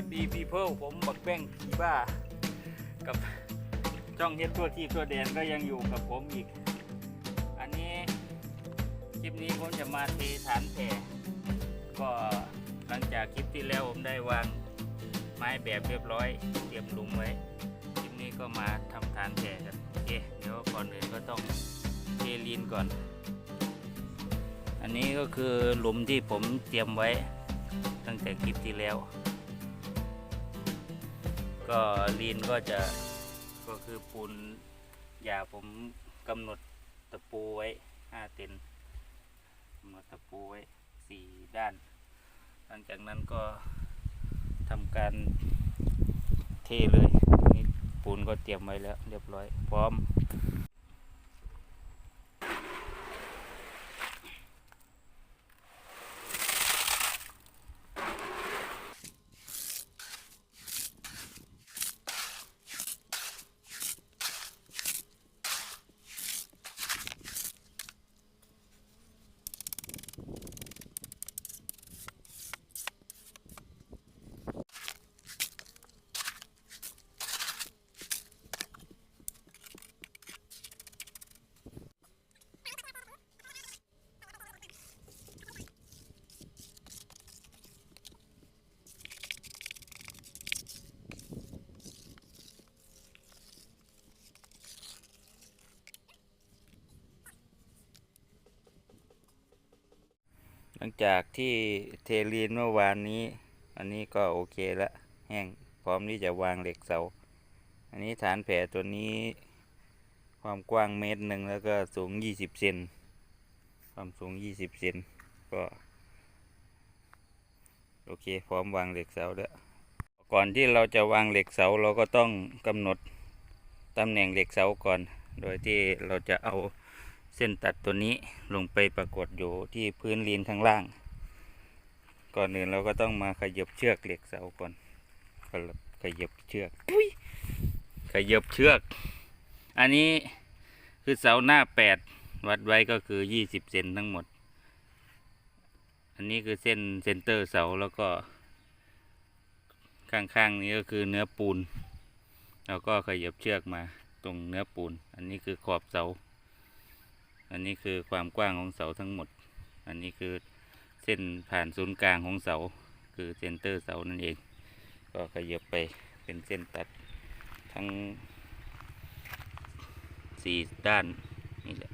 วัสดีพีเพิลผมบักแป้งพีบ้า กับจ้องเฮ็ดตัวที่ตัวแดนก็ยังอยู่กับผมอีก อันนี้คลิปนี้ผมจะมาเทฐานแผ่ก็หลังจากคลิปที่แล้วผมได้วางไม้แบบเรียบร้อยเตรียมหลุมไว้คลิปนี้ก็มาทำฐานแผ่กันโอเคเดี๋ยวก่อนอื่นก็ต้องเทลีนก่อน อันนี้ก็คือหลุมที่ผมเตรียมไว้ตั้งแต่คลิปที่แล้ว ก็ลีนก็จะก็คือปูนยาผมกำหนดตะปูไว้ห้าเซนกำหนดตะปูไว้สี่ด้าน หลังจากนั้นก็ทำการเทเลยนี่ปูนก็เตรียมไว้แล้ว เรียบร้อย พร้อม หลังจากที่เทลีนเมื่อวานนี้ อันนี้ก็โอเคละแห้งพร้อมที่จะวางเหล็กเสา อันนี้ฐานแผลตัวนี้ ความกว้างเมตรหนึ่งแล้วก็สูงยี่สิบเซนความสูงยี่สิบเซนก็ โอเคพร้อมวางเหล็กเสาแล้วก่อนที่เราจะวางเหล็กเสาเราก็ต้องกำหนดตำแหน่งเหล็กเสาก่อน โดยที่เราจะเอา เส้นตัดตัวนี้ลงไปปรากฏอยู่ที่พื้นลีนข้างล่าง ก่อนอื่นเราก็ต้องมาขยับเชือกเหล็กเสาก่อนขยับเชือกอุ๊ยขยับเชือก อันนี้คือเสาหน้าแปดวัดไว้ก็คือยี่สิบเซนทั้งหมด อันนี้คือเส้นเซนเตอร์เสาแล้วก็ ข้างๆนี้ก็คือเนื้อปูน แล้วก็ขยับเชือกมาตรงเนื้อปูน อันนี้คือขอบเสา อันนี้คือความกว้างของเสาทั้งหมด อันนี้คือเส้นผ่านศูนย์กลางของเสา คือเซนเตอร์เสานั่นเอง ก็ขยับไปเป็นเส้นตัดทั้งสี่ด้านนี่แหละ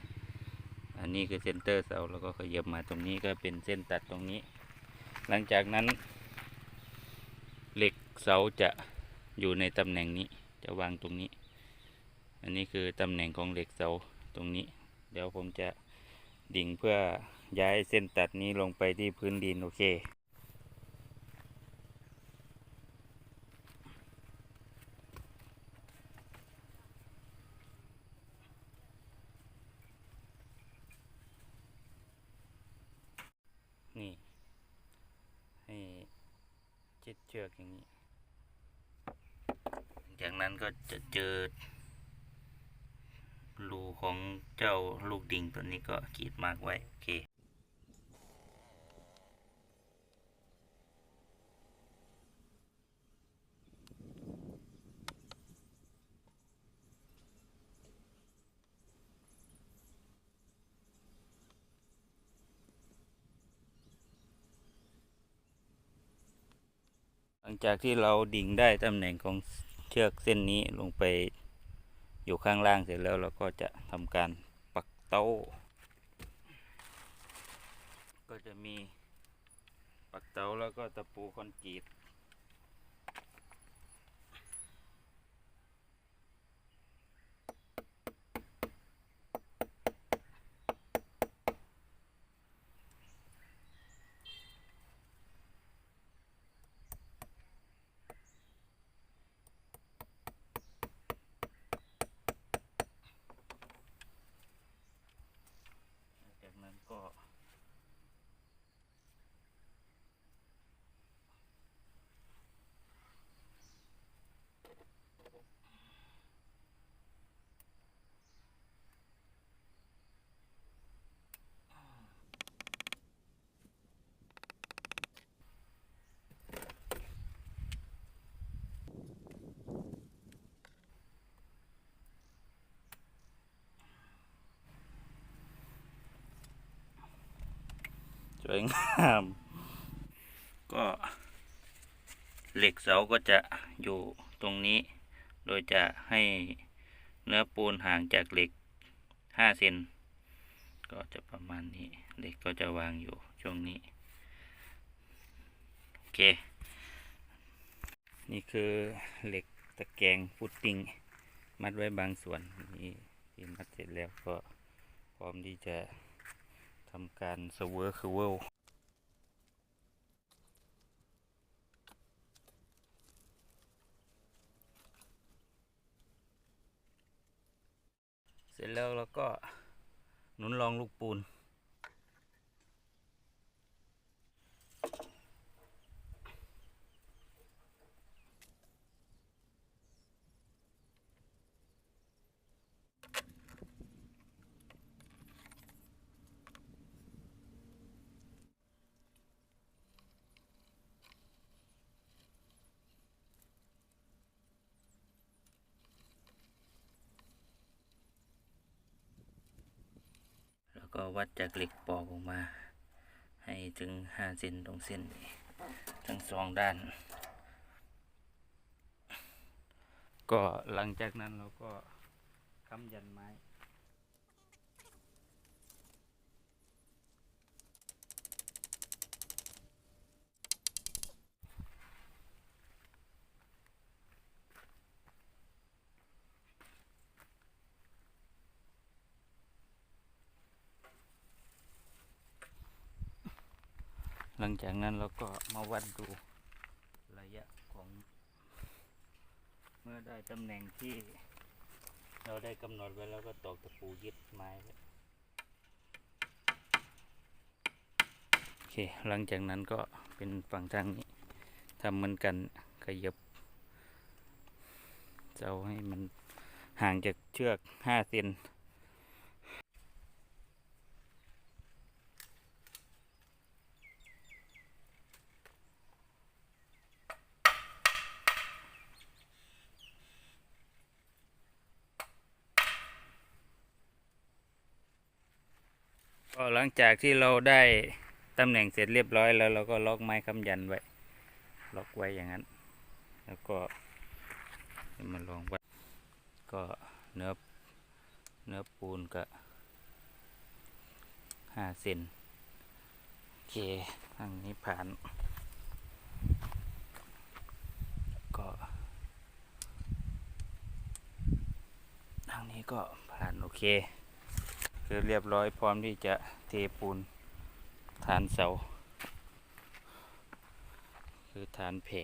อันนี้คือเซนเตอร์เสาแล้วก็ขยับมาตรงนี้ก็เป็นเส้นตัดตรงนี้ หลังจากนั้น เหล็กเสาจะอยู่ในตำแหน่งนี้จะวางตรงนี้ อันนี้คือตำแหน่งของเหล็กเสาตรงนี้ เดี๋ยวผมจะดิ่งเพื่อย้ายเส้นตัดนี้ลงไปที่พื้นดินโอเค นี่ ให้เจ็ดเชือกอย่างนี้ จากนั้นก็จะเจอ รูของเจ้าลูกดิ่งตัวนี้ก็ขีดมากไว้โอเคหลังจากที่เราดิ่งได้ตำแหน่งของเชือกเส้นนี้ลงไป อยู่ข้างล่างเสร็จแล้วเราก็จะทำการปักเต้า ก็จะมีปักเต้าแล้วก็ตะปูคอนกรีตจากนั้นก็ สวยงาม ก็เหล็กเสาก็จะอยู่ตรงนี้ โดยจะให้เนื้อปูนห่างจากเหล็กห้าเซนก็จะประมาณนี้เหล็กก็จะวางอยู่ช่วงนี้ โอเค นี่คือเหล็กตะแกรงฟุตติ้งมัดไว้บางส่วนนี่ที่มัดเสร็จแล้วก็พร้อมที่จะ ทำการเซเวอร์คือเวลเสร็จแล้วเราก็หนุนรองลูกปูน ก็วัดจากเหล็กปอกออกมา ให้ถึงห้าเซนตรงเส้นนี้ทั้งสองด้าน ก็หลังจากนั้นเราก็ค้ำยันไม้ ลังจากนั้นเราก็มาวัดดูระยะของ เมื่อได้ตำแหน่งที่เราได้กำหนดไว้แล้วก็ตอกตะปูยึดไม้ไว้โอเค หลังจากนั้นก็เป็นฝั่งทางนี้ทำเหมือนกันขยับเสาให้มันห่างจากเชือกห้าเซน ก็หลังจากที่เราได้ตำแหน่งเสร็จเรียบร้อยแล้ว เราก็ล็อกไม้ค้ำยันไว้ ล็อกไว้อย่างนั้น แล้วก็มาลองวัดก็เนื้อเนื้อปูนก็ห้าเซนโอเคทางนี้ผ่าน ก็ทางนี้ก็ผ่านโอเค คือเรียบร้อยพร้อมที่จะเทปูนฐานเสา คือฐานแผ่